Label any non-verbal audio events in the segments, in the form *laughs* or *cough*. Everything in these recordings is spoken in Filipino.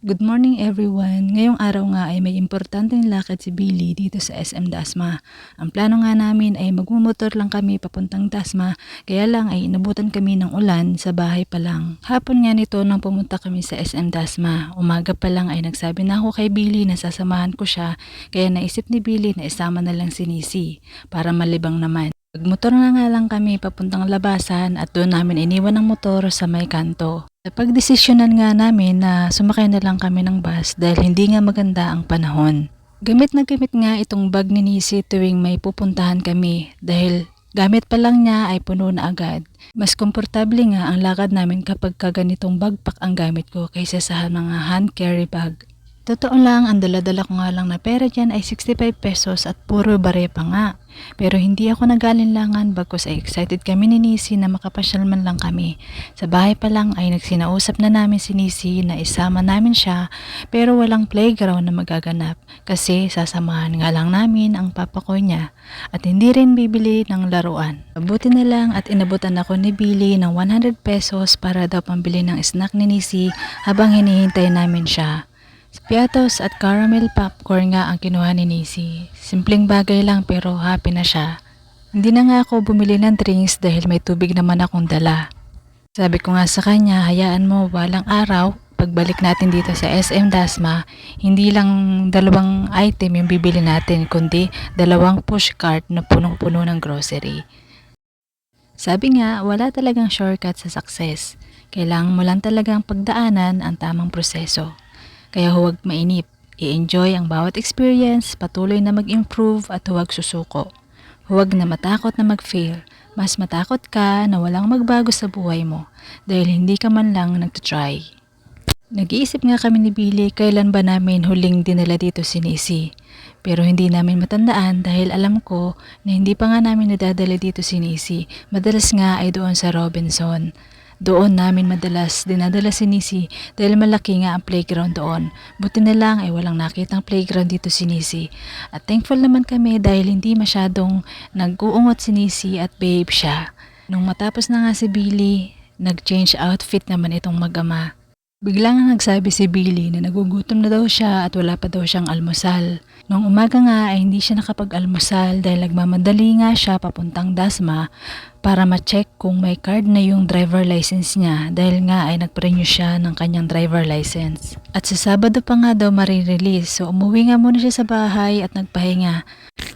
Good morning everyone. Ngayong araw nga ay may importanteng lakad si Billy dito sa SM Dasma. Ang plano nga namin ay magmumotor lang kami papuntang Dasma, kaya lang ay inabutan kami ng ulan sa bahay pa lang. Hapon nga nito nang pumunta kami sa SM Dasma. Umaga pa lang ay nagsabi na ako kay Billy na sasamahan ko siya, kaya naisip ni Billy na isama na lang si Nisi para malibang naman. Nagmotor na nga lang kami papuntang labasan at doon namin iniwan ang motor sa may kanto. Napagdesisyonan nga namin na sumakay na lang kami ng bus dahil hindi nga maganda ang panahon. Gamit na gamit nga itong bag ni Nisi tuwing may pupuntahan kami dahil gamit pa lang niya ay puno na agad. Mas komportable nga ang lakad namin kapag kaganitong bagpak ang gamit ko kaysa sa mga hand carry bag. Totoo lang, ang dala-dala ko nga lang na pera dyan ay 65 pesos at puro bare pa nga. Pero hindi ako nagalinlangan bagkus ay excited kami ni Nisi na makapasyal man lang kami. Sa bahay pa lang ay nagsinausap na namin si Nisi na isama namin siya pero walang playground na magaganap kasi sasamahan nga lang namin ang papa ko niya at hindi rin bibili ng laruan. Mabuti na lang at inabutan ako ni Billy ng 100 pesos para daw pambili ng snack ni Nisi habang hinihintay namin siya. Spiatos at caramel popcorn nga ang kinuha ni Nisi. Simpleng bagay lang pero happy na siya. Hindi na nga ako bumili ng drinks dahil may tubig naman akong dala. Sabi ko nga sa kanya, hayaan mo walang araw, pagbalik natin dito sa SM Dasma, hindi lang dalawang item yung bibili natin, kundi dalawang push cart na punong-puno ng grocery. Sabi nga, wala talagang shortcut sa success. Kailangan mo lang talagang pagdaanan ang tamang proseso. Kaya huwag mainip. I-enjoy ang bawat experience, patuloy na mag-improve at huwag susuko. Huwag na matakot na mag-fail. Mas matakot ka na walang magbago sa buhay mo dahil hindi ka man lang nagtitry. Nag-iisip nga kami ni Billy kailan ba namin huling dinala dito si Nisi. Pero hindi namin matandaan dahil alam ko na hindi pa nga namin nadadala dito si Nisi. Madalas nga ay doon sa Robinson. Doon namin madalas dinadala si Nisi dahil malaki nga ang playground doon. Buti na lang ay walang nakitang playground dito si Nisi. At thankful naman kami dahil hindi masyadong nag-uungot si Nisi at babe siya. Nung matapos na nga si Billy, nag-change outfit naman itong mag-ama. Biglang nagsabi si Billy na nagugutom na daw siya at wala pa daw siyang almusal. Nung umaga nga ay hindi siya nakapag-almusal dahil nagmamadali nga siya papuntang Dasma para ma-check kung may card na yung driver license niya dahil nga ay nag-renew siya ng kanyang driver license. At sa Sabado pa nga daw marirelease so umuwi nga muna siya sa bahay at nagpahinga.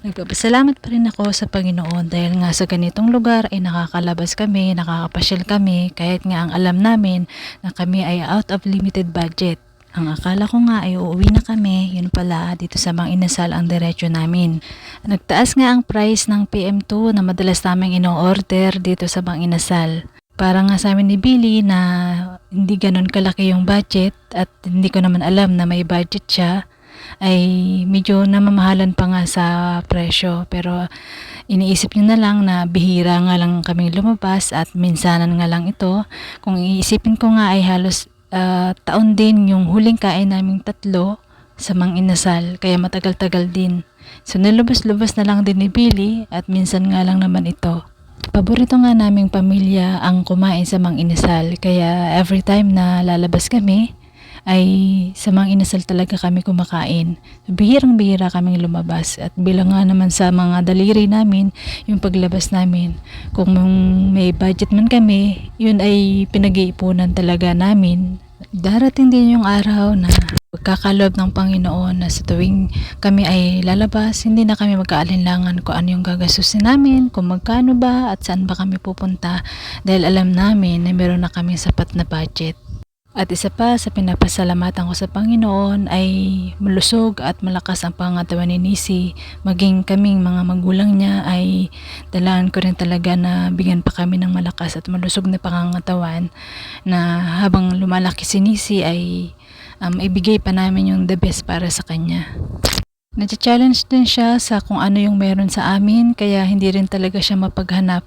Nagpapasalamat pa rin ako sa Panginoon dahil nga sa ganitong lugar ay nakakalabas kami, nakakapasyal kami kahit nga ang alam namin na kami ay out of limited budget. Ang akala ko nga ay uuwi na kami, yun pala dito sa Mang Inasal ang diretsyo namin. Nagtaas nga ang price ng PM2 na madalas naming ino-order dito sa Mang Inasal. Para nga sa amin ni Billy na hindi ganun kalaki yung budget at hindi ko naman alam na may budget siya ay medyo namamahalan pa nga sa presyo pero iniisip nyo na lang na bihira nga lang kaming lumabas at minsanan nga lang ito kung iisipin ko nga ay halos ah, taon din yung huling kain naming tatlo sa Mang Inasal kaya matagal-tagal din so nilabas-lubas na lang din ni Billy at minsan nga lang naman ito Paborito nga naming pamilya ang kumain sa Mang Inasal kaya every time na lalabas kami ay sa Mang Inasal talaga kami kumakain. Bihirang-bihira kaming lumabas at bilang nga naman sa mga daliri namin yung paglabas namin. Kung may budget man kami, yun ay pinag-iipunan talaga namin. Darating din yung araw na pagkakalob ng Panginoon na sa tuwing kami ay lalabas, hindi na kami magkaalinlangan kung ano yung gagastusin namin, kung magkano ba at saan ba kami pupunta dahil alam namin na meron na kami sapat na budget. At isa pa sa pinapasalamatan ko sa Panginoon ay malusog at malakas ang pangatawan ni Nisi. Maging kaming mga magulang niya ay dalaan ko rin talaga na bigyan pa kami ng malakas at malusog na pangangatawan na habang lumalaki si Nisi ay um, ibigay pa namin yung the best para sa kanya. Nati-challenge din siya sa kung ano yung meron sa amin kaya hindi rin talaga siya mapaghanap.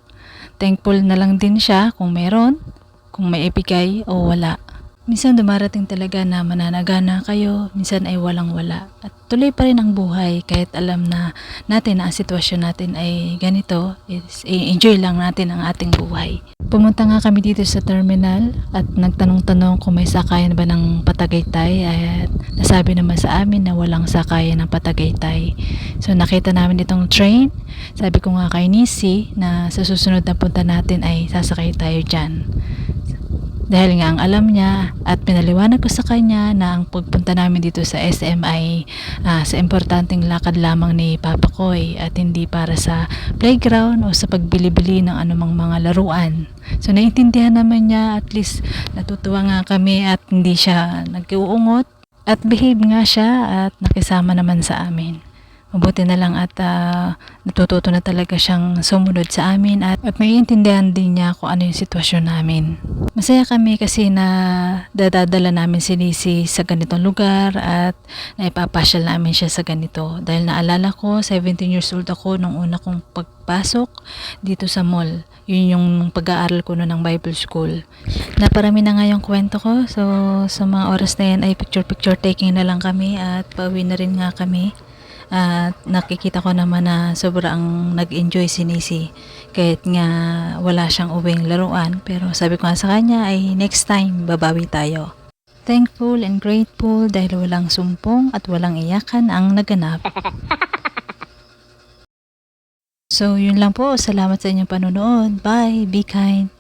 Thankful na lang din siya kung meron, kung may ibigay o wala. Minsan dumarating talaga na mananagana kayo, minsan ay walang-wala. At tuloy pa rin ang buhay kahit alam na natin na ang sitwasyon natin ay ganito, is enjoy lang natin ang ating buhay. Pumunta nga kami dito sa terminal at nagtanong-tanong kung may sakayan ba ng Patagaytay at nasabi naman sa amin na walang sakayan ng Patagaytay. So nakita namin itong train. Sabi ko nga kay Nisi na sa susunod na punta natin ay sasakay tayo dyan. Dahil nga ang alam niya at pinaliwanag ko sa kanya na ang pagpunta namin dito sa SM ay ah, sa importanteng lakad lamang ni Papa Koy at hindi para sa playground o sa pagbili-bili ng anumang mga laruan. So naiintindihan naman niya at least natutuwa nga kami at hindi siya nag-uungot at behave nga siya at nakisama naman sa amin. Mabuti na lang at ah, natututo na talaga siyang sumunod sa amin at, at may intindihan din niya kung ano yung sitwasyon namin. Masaya kami kasi na dadadala namin si Nisi sa ganitong lugar at naipapasyal namin siya sa ganito. Dahil naalala ko, 17 years old ako nung una kong pagpasok dito sa mall. Yun yung pag-aaral ko noon ng Bible School. Naparami na nga yung kwento ko. So, sa mga oras na yan ay picture-picture taking na lang kami at pauwi na rin nga kami. At nakikita ko naman na sobrang nag-enjoy si Nisi kahit nga wala siyang uwing laruan pero sabi ko nga sa kanya ay next time babawi tayo. Thankful and grateful dahil walang sumpong at walang iyakan ang naganap. *laughs* So, yun lang po. Salamat sa inyong panonood. Bye. Be kind.